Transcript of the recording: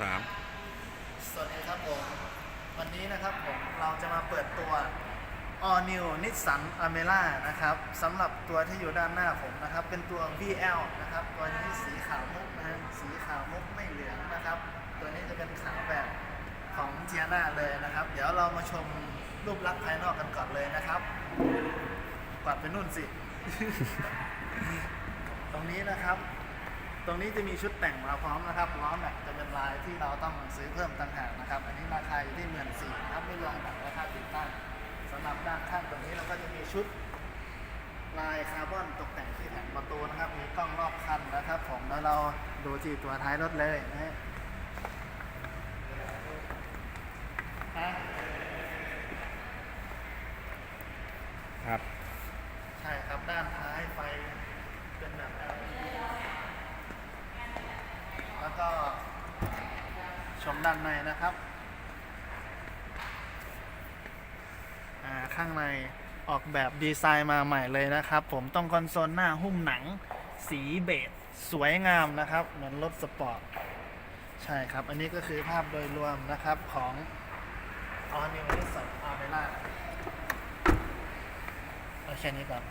สามสวัสดีครับผม วันนี้นะครับผมเราจะมาเปิดตัว All New Nissan Almera นะครับสำหรับตัวที่อยู่ด้านหน้าผมนะครับ เป็นตัว VL นะครับตัวนี้สีขาวมุกนะฮะสีขาวมุกไม่เหลืองนะครับ ตัวนี้จะเป็นขาวแบบของเจียนาเลยนะครับ เดี๋ยวเรามาชมรูปลักษณ์ภายนอกกันก่อนเลยนะครับกวาดไปนู่นสิ ตรงนี้นะครับ ตรงนี้จะมีชุดแต่งมาพร้อมนะครับล้อแม็กจะเป็นลายที่เราต้องซื้อเพิ่มต่างหากนะครับ อันนี้ราคาอยู่ที่หมื่นสี่ครับไม่รวมกับราคาติดตั้งสำหรับด้านข้างตรงนี้เราก็จะมีชุดลายคาร์บอนตกแต่งที่แผงประตูนะครับ มีกล้องรอบคันนะครับ ผมแล้วเราดูที่ตัวท้ายรถเลยนะฮะฮะครับ ใช่ครับด้านท้ายไฟเป็นแบบ LED แล้วก็ชมด้านในนะครับอ่าข้างในออกแบบดีไซน์มาใหม่เลยนะครับ ผมต้องคอนโซลหน้าหุ้มหนัง สีเบจสวยงามนะครับ เหมือนรถสปอร์ต ใช่ครับ อันนี้ก็คือภาพโดยรวมนะครับของ All New Nissan Almera เอาแค่นี้ก่อน